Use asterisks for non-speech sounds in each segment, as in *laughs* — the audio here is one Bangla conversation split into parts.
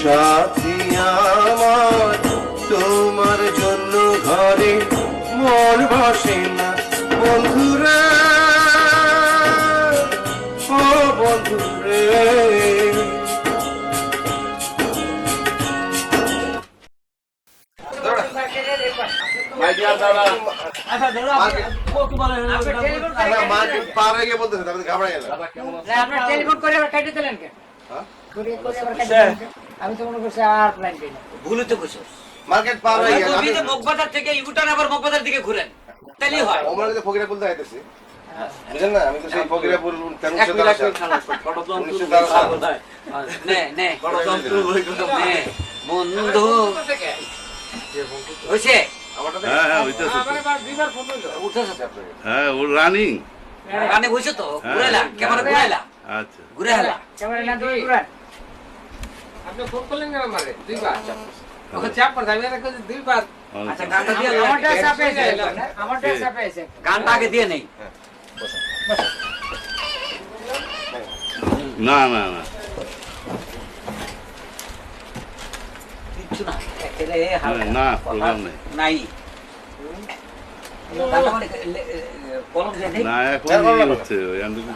সাথী আমার তোমার জন্য ঘরে মন বসে না। বন্ধুরে ও বন্ধুরে। হয়ে টেলিফোন করে আবার কেটে দিলেন কেন? হ্যাঁ? আমি তো মনে করছি আর প্ল্যান ভুলে তো কইছো মার্কেট পার হয়ে গেল আমি মগবাজার থেকে ইউটার্ন আবার মগবাজার দিকে ঘুরেন। তাইলেই হয়। আমরা কিন্তু ফকিরা বলতে আইতেছি বুঝলেন না? আমি তো সেই ফকিরা নে নে নে বন্ধু। হ্যাঁ হ্যাঁ। উঠেছে হ্যাঁ ও রানিং। কানে হয়েছে তো? ঘুরাইলা? ক্যামেরা ঘুরাইলা। আচ্ছা। ঘুরে হেলা ক্যামেরা না আপনি ফোন করলেন কেন আমারে দুইবার ওকে চাপ করে আমি একটা কইছি দুইবার আচ্ছা গানটা দিয়ে আমারটা চাপে আছে আমারটা চাপে আছে গানটা আগে দিয়ে নেই না না না না। না, প্রোগ্রাম নেই। মানে না ইয়ে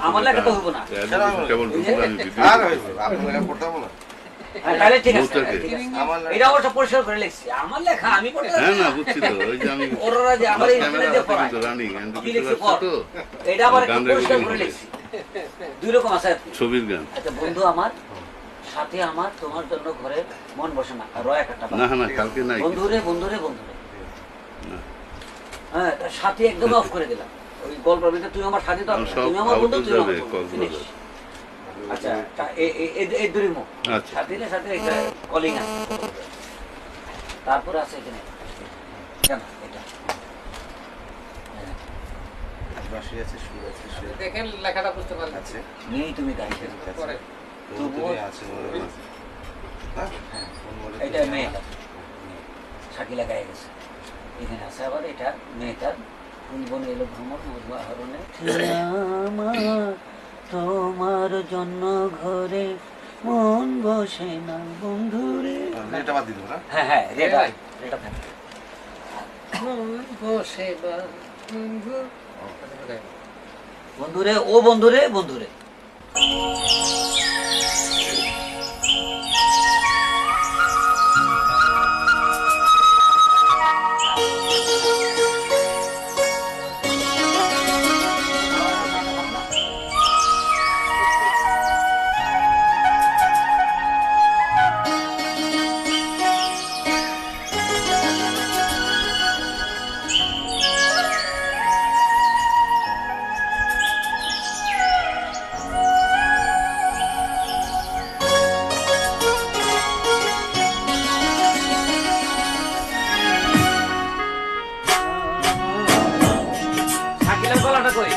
আমার লেখা তো হইবো না। কেবল ঢুকবো আমি ভিডিও আর হয়েছে আপনারা করতে হবে না হ্যাঁ, তাহলে ঠিক আছে বউটাকে। ঠিক আছে। আমার এটা অবশ্য পরিষ্কার করে লিখছি। আমার লেখা আমি পড়তে হ্যাঁ না না। বুঝছি তো ওই যে আমি *laughs* ওরা যে আমার এই ক্যামেরা দিয়ে হাতে পড়ায়। কিন্তু রানিং এন্ডো কি কিছু লিখছি আসছে পড়। তো। এটা আবার পরিষ্কার করে করে। লিখছি। দুই রকম আছে। ছবির গান। আচ্ছা বন্ধু আমার সাথে আমার তোমার জন্য ঘরে মন বসে না। আর রয় একটা না না কালকে নাই। বন্ধুরে বন্ধুরে বন্ধুরে। হ্যাঁ সাথে একদম অফ করে দিলাম। ওই গল্পের ভিতরে তুই আমার সাথে তো তুমি আমার বন্ধু তুই আমার যাবে, বন্ধু কক্সবাজার। Finish। আচ্ছা এই আচ্ছা। সাথে সাথে এটা কলিং আছে। তারপরে আছে এখানে। কেন? আছে দেখেন লেখাটা বুঝতে নেই তুমি এটা শাকিলা গায়ে গেছে। এখানে আবার এটা মেয়েটার। বন এলো ভ্রমণ মধু আহরণে তোমার জন্য ঘরে মন বসে না বন্ধুরে। হ্যাঁ হ্যাঁ রেটা রেটা থাকে বসে বা বন্ধু। বন্ধুরে ও বন্ধুরে বন্ধুরে। আমার সাথে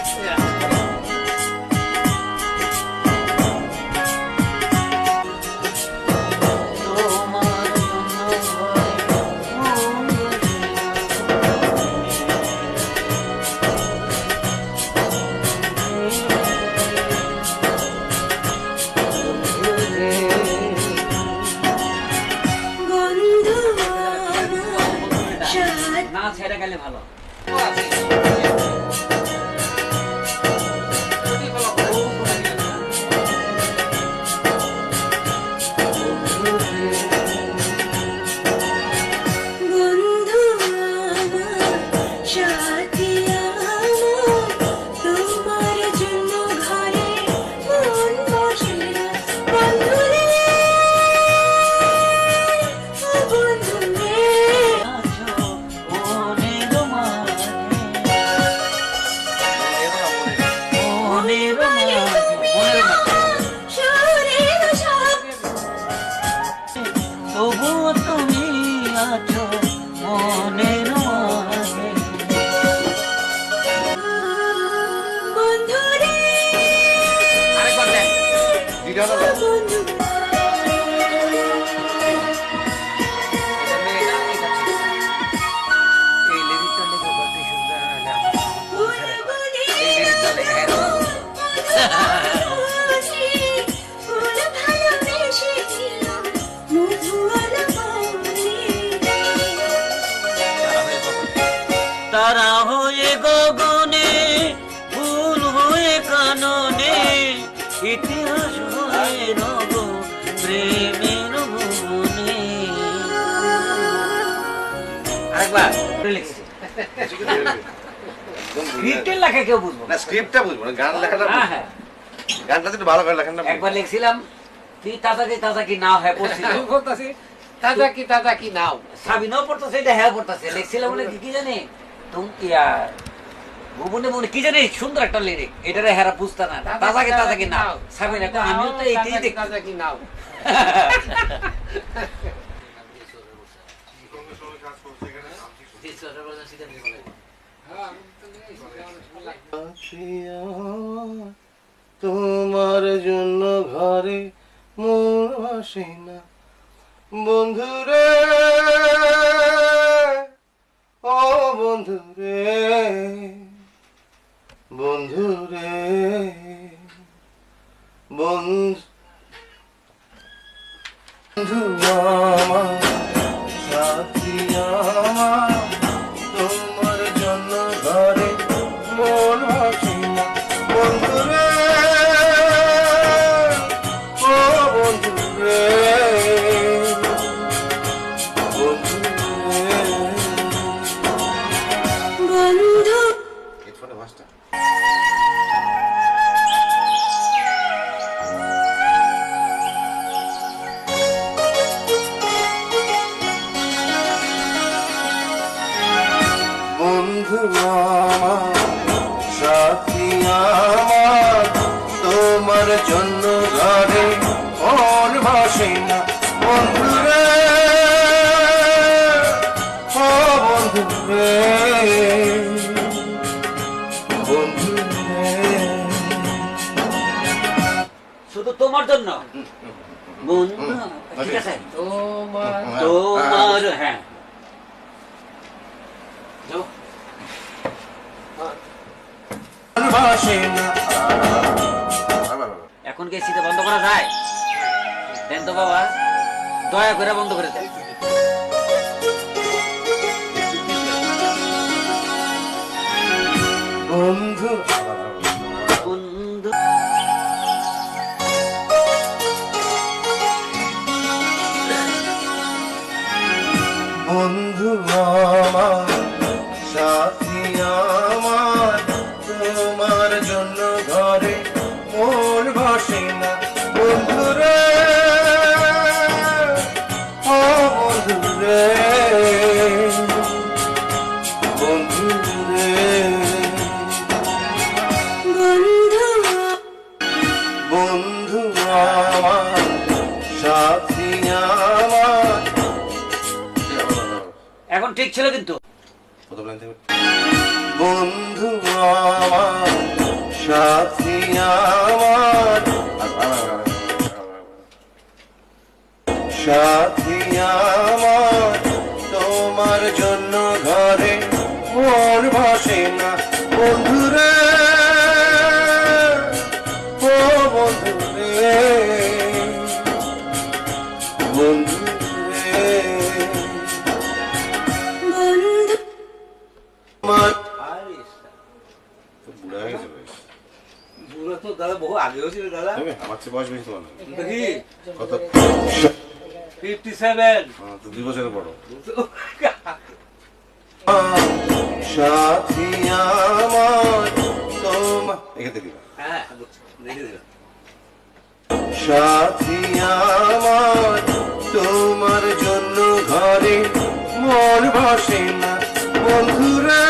না ছেড়ে গেলে ভালো। প্রেমের ভুবনে আরেকবার লিখছি স্ক্রিপ্টের লেখা। কেউ বুঝব না। না স্ক্রিপ্টটা বুঝব না গান লেখাটা হ্যাঁ হ্যাঁ। গানটা ভালো করে লেখেন না একবার লিখছিলাম কি তাজা কি তাজা কি না হয় পড়ছিল বলতাছি *laughs* তাজা কি তাজা কি নাও। সাবিনাও পড়তেছে এটা হ্যাঁ পড়তেছে। লিখছিলাম বলে কি কি জানি? তুমি ভুবনে ভুবনে কি জানি সুন্দর একটা লিরিক এটারে হেরা বুঝতে না। তাজা কি তাজা কি? না। সাবিনা কয়, আমিও তো এইটাই তাজা কি দেখছি। তাজা কি নাও? তোমার জন্য ঘরে মন আসে না বন্ধুরে ও বন্ধুরে। বন্ধু বন্ধু আমার সাথী শুধু তোমার জন্য বন্ধু ঠিক আছে তোমার হ্যাঁ। মন এখন কি শীতে বন্ধ করা যায় দেন তো বাবা দয়া করে বন্ধ করে দেন বন্ধু আমার, সাথী আমার, তোমার জন্য ঘরে মন ভাসে না। বন্ধু রে বন্ধু রে, বন্ধু ঠিক ছিল কিন্তু। বন্ধু সাথী আমার তোমার জন্য ঘরে মন বয়স বেশি তোমার? কত? Fifty seven. হ্যাঁ, দুই বছরের বড়। সাথী আমার তোমার এখানে দিবা। হ্যাঁ দেখে দিলাম সাথী আমার তোমার জন্য ঘরে মন ভাসে না। বন্ধুরে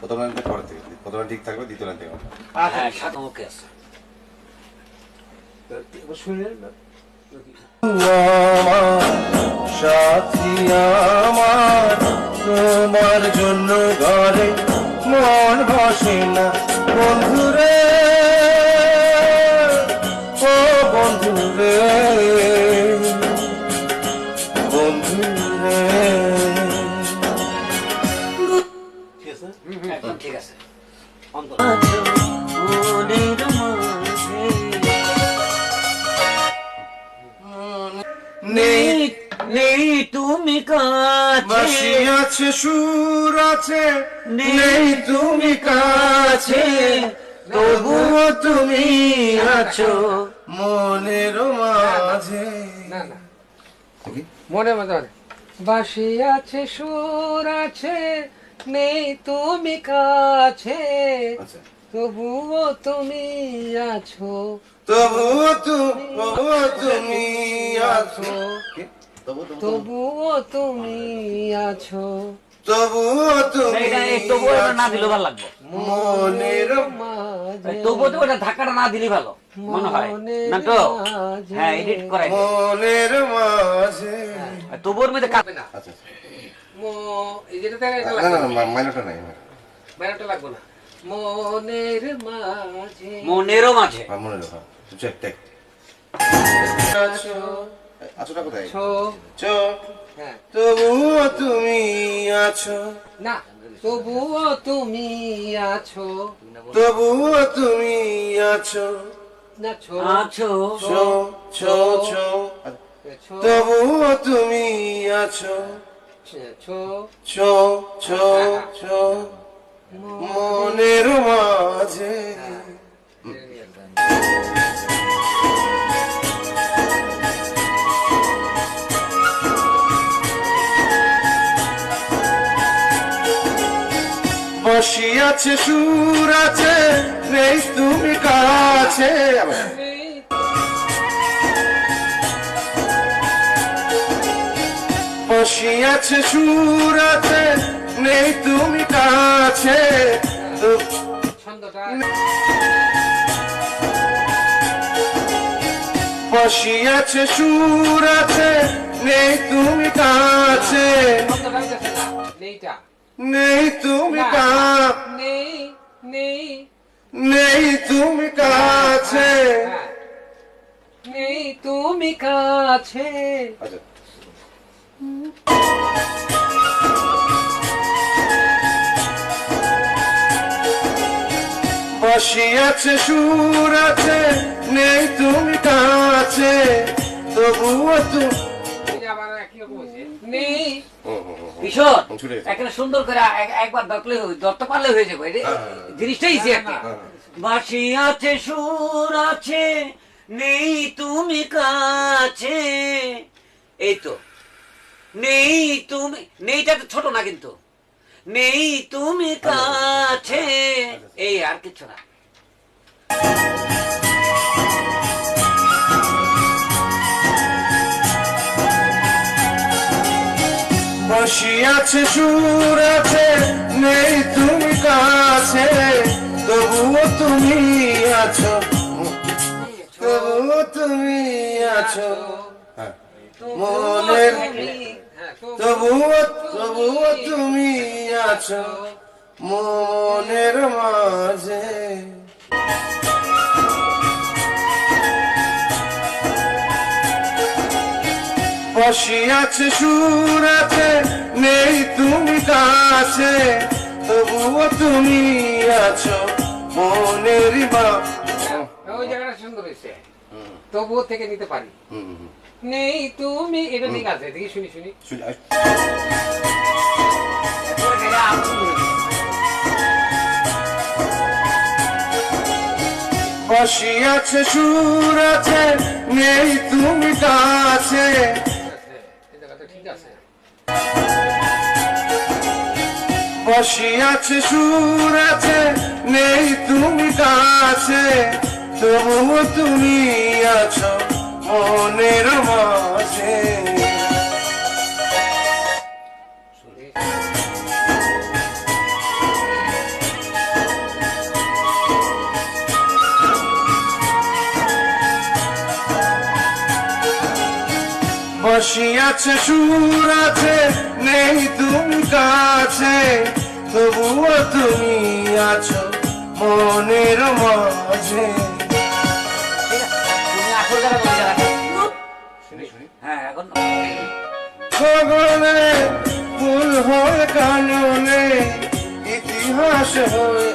প্রথম লাইনটা পরে থেকে প্রথম ঠিক থাকবে দ্বিতীয় লাইন থেকে হ্যাঁ আছে। আমার সাথী আমার তোমার জন্য ঘরে মন ভাসে না। বন্ধুরে নেই তুমি কাছে তবুও তুমি আছো মনের মাঝে। না না। মনে মনে বাসি আছে সুর আছে নেই তুমি কাছে আচ্ছা। তবুও তুমি আছো। তবুও তুমি তবুও তুমি আছো। তবুও তুমি আছো। তবুও তুমি তবুও এটা না দিলে ভালো লাগবে। মনের মাঝে তবুও তো ওটা ধাক্কাটা না দিলে ভালো মনে হয়। না তো? হ্যাঁ এডিট করাই। মনের মাঝে। মধ্যে না। আচ্ছা মো এই যেটা তাহলে এটা লাগবে না না না নাই বাইরেটা লাগবে না। মনের মাঝে। মনেরও মাঝে। মনে রাখা চেক টেক কোথায়? ছো। হ্যাঁ তবুও তুমি আছো। না তবুও তুমি আছো। তবুও তুমি আছো। না ছো। আছো। ছো ছো ছো। ছো তবুও তুমি আছো। ছো। ছো ছো ছো। মনের মাঝে। বসিয়াছে সুর আছে নেই তুমি কাছে। বসিয়াছে সুর আছে নেই তুমি কাছে। ছন্দটা। বসিয়াছে সুর আছে নেই তুমি কাছে। নেইটা। নেই তুমি নেই নেই। নেই তুমি কাছে। হ্যাঁ। নেই তুমি কাছে। আচ্ছা। বসিয়াছে সুর আছে নেই তুমি কাছে। তবুও তুমি নেই। কিশোর এখানে সুন্দর করে একবার পারলে হয়ে যাবে। জিনিসটাই ইজি একটা বাসি আছে সুর আছে নেই তুমি কাছে। এই তো। নেই তুমি নেইটা তো ছোট না কিন্তু। নেই তুমি কাছে। এই আর কিছু না। বসিয়াছে সুর আছে, নেই তুমি কাছে, তবুও তুমি আছো। তবুও তুমি আছো। মনের তবুও তবুও তুমি আছো। মনের মাঝে। বসিয়াছে সুর আছে নেই তুমি কাছে তবুও তুমি আছো মনের মা ওই জায়গাটা সুন্দর হয়েছে। তবুও থেকে নিতে পারি। নেই তুমি এটা ঠিক আছে দেখি শুনি শুনি। বসিয়াছে সুর আছে নেই তুমি কাছে বসিয়াছে সুর আছে নেই তুমি কাছে তবুও তুমি আছো মনের মাঝে। বসিয়াছে সুর আছে, নেই তুমি কাছে। তবুও তুমি আছো মনের মাঝে। খবরে ভুল হয় কাননে, ইতিহাস হয়ে